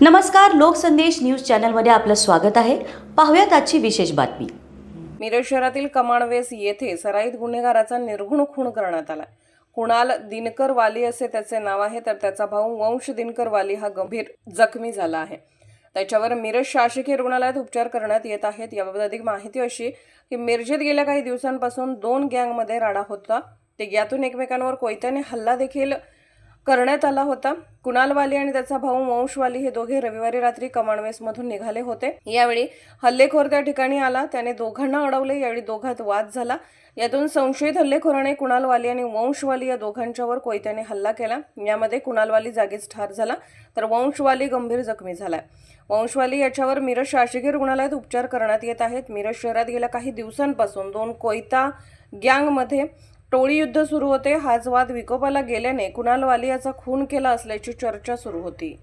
नमस्कार लोकसंदेश न्यूज चॅनलमध्ये आपलं स्वागत आहे. पाहूयात आजची विशेष बातमी. मिरज शहरातील कमाणवेस येथे सराईत गुन्हेगाराचा निर्घुण खून करण्यात आला. कुणाल दिनकर वाली असे त्याचे नाव आहे तर त्याचा भाऊ वंश दिनकर वाली हा गंभीर जखमी झाला आहे. त्याच्यावर मिरज शासकीय रुग्णालयात उपचार करण्यात येत आहेत. याबाबत अधिक माहिती अशी की मिरजेत गेल्या काही दिवसांपासून दोन गँगमध्ये राडा होता. ते यातून एकमेकांवर कोयत्याने हल्ला देखील करण्यात आला होता. कुणालवाली आणि त्याचा भाऊ वंशवाली हे दोघे रविवारी रात्री कमाणवेसमधून निघाले होते. यावेळी हल्लेखोर त्या ठिकाणी आला. त्याने दोघांना अडवले. यावेळी दोघात वाद झाला. यातून संशयित हल्लेखोराने कुणालवाली आणि वंशवाली या दोघांच्यावर कोयत्याने हल्ला केला. यामध्ये कुणालवाली जागीच ठार झाला. तर वंशवाली गंभीर जखमी झालाय वंशवाली याच्यावर मिरज शासकीय रुग्णालयात उपचार करण्यात येत आहेत. मिरज शहरात गेल्या काही दिवसांपासून दोन कोयता गँगमध्ये टोळी युद्ध सुरू होते. हाच वाद विकोपाला गेल्याने कुणाल वालियाचा खून केला असल्याची चर्चा सुरू होती.